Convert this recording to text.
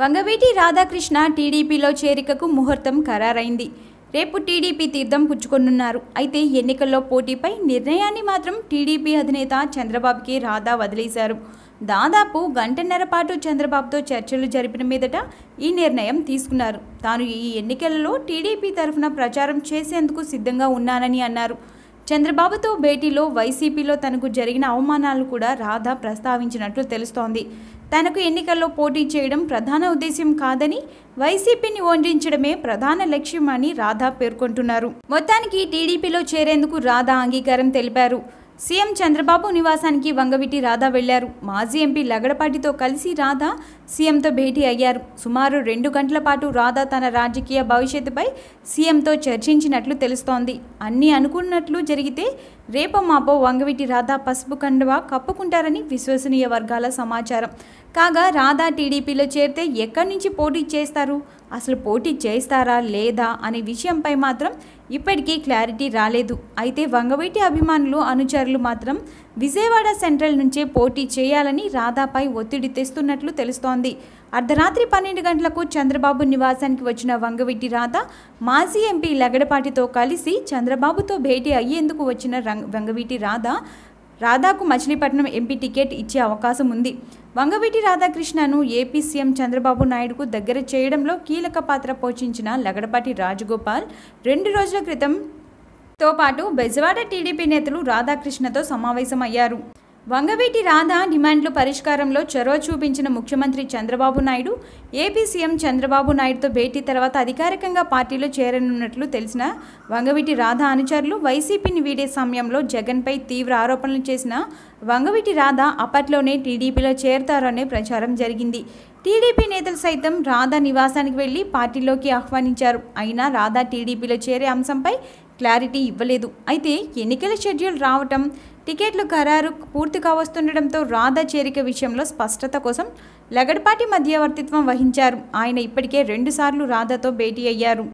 వంగవీటి రాధాకృష్ణ టీడీపీలో చేరికకు ముహూర్తం ఖరారైంది. రేపు టీడీపీ తీర్థం పుచ్చుకొనున్నారు. అయితే ఎన్నికల్లో పోటీపై నిర్ణయాన్ని మాత్రం టీడీపీ అధినేత చంద్రబాబుకి రాధా వదిలేశారు. దాదాపు గంటన్నర పాటు చంద్రబాబుతో చర్చలు జరిపిన మీదట ఈ నిర్ణయం తీసుకున్నారు. తాను ఈ ఎన్నికలలో టీడీపీ తరఫున ప్రచారం చేసేందుకు సిద్ధంగా ఉన్నానని అన్నారు. చంద్రబాబుతో భేటీలో వైసీపీలో తనకు జరిగిన అవమానాలు కూడా రాధా ప్రస్తావించినట్లు తెలుస్తోంది. తనకు ఎన్నికల్లో పోటీ చేయడం ప్రధాన ఉద్దేశ్యం కాదని వైసీపీని ఓడించడమే ప్రధాన లక్ష్యం అని రాధా పేర్కొంటున్నారు. మొత్తానికి టీడీపీలో చేరేందుకు రాధా అంగీకారం తెలిపారు. సీఎం చంద్రబాబు నివాసానికి వంగవీటి రాధా వెళ్ళారు. మాజీ ఎంపీ లగడపాటితో కలిసి రాధా సీఎంతో భేటీ అయ్యారు. సుమారు రెండు గంటల పాటు రాధా తన రాజకీయ భవిష్యత్తుపై సీఎంతో చర్చించినట్లు తెలుస్తోంది. అన్నీ అనుకున్నట్లు జరిగితే రేపో మాపో వంగవీటి రాధా పసుపు కండువా కప్పుకుంటారని విశ్వసనీయ వర్గాల సమాచారం. కాగా రాధా టీడీపీలో చేరితే ఎక్కడి నుంచి పోటీ చేస్తారు? అసలు పోటీ చేస్తారా లేదా అనే విషయంపై మాత్రం ఇప్పటికీ క్లారిటీ రాలేదు. అయితే వంగవీటి అభిమానులు అనుచరులు మాత్రం విజయవాడ సెంట్రల్ నుంచే పోటీ చేయాలని రాధాపై ఒత్తిడి తెస్తున్నట్లు తెలుస్తోంది. అర్ధరాత్రి పన్నెండు గంటలకు చంద్రబాబు నివాసానికి వచ్చిన వంగవీటి రాధ మాజీ ఎంపీ లగడపాటితో కలిసి చంద్రబాబుతో భేటీ అయ్యేందుకు వచ్చిన రంగ వంగవీటి రాధ రాధాకు మచిలీపట్నం ఎంపీ టికెట్ ఇచ్చే అవకాశం ఉంది. వంగవీటి రాధాకృష్ణను ఏపీ సీఎం చంద్రబాబు నాయుడుకు దగ్గర చేయడంలో కీలక పాత్ర పోషించిన లగడపాటి రాజగోపాల్ రెండు రోజుల క్రితం తో పాటు బెజవాడ టీడీపీ నేతలు రాధాకృష్ణతో సమావేశమయ్యారు. వంగవీటి రాధ డిమాండ్ల పరిష్కారంలో చొరవ చూపించిన ముఖ్యమంత్రి చంద్రబాబు నాయుడు ఏపీ సీఎం చంద్రబాబు నాయుడుతో భేటీ తర్వాత అధికారికంగా పార్టీలో చేరనున్నట్లు తెలిసిన వంగవీటి రాధ అనుచరులు వైసీపీని వీడే సమయంలో జగన్పై తీవ్ర ఆరోపణలు చేసిన వంగవీటి రాధ అప్పట్లోనే టీడీపీలో చేరతారనే ప్రచారం జరిగింది. టీడీపీ నేతలు సైతం రాధా నివాసానికి వెళ్ళి పార్టీలోకి ఆహ్వానించారు. అయినా రాధా టీడీపీలో చేరే అంశంపై క్లారిటీ ఇవ్వలేదు. అయితే ఎన్నికల షెడ్యూల్ రావటం టికెట్లు ఖరారు పూర్తి కావస్తుండటంతో రాధా చేరిక విషయంలో స్పష్టత కోసం లగడపాటి మధ్యవర్తిత్వం వహించారు. ఆయన ఇప్పటికే రెండుసార్లు రాధాతో భేటీ అయ్యారు.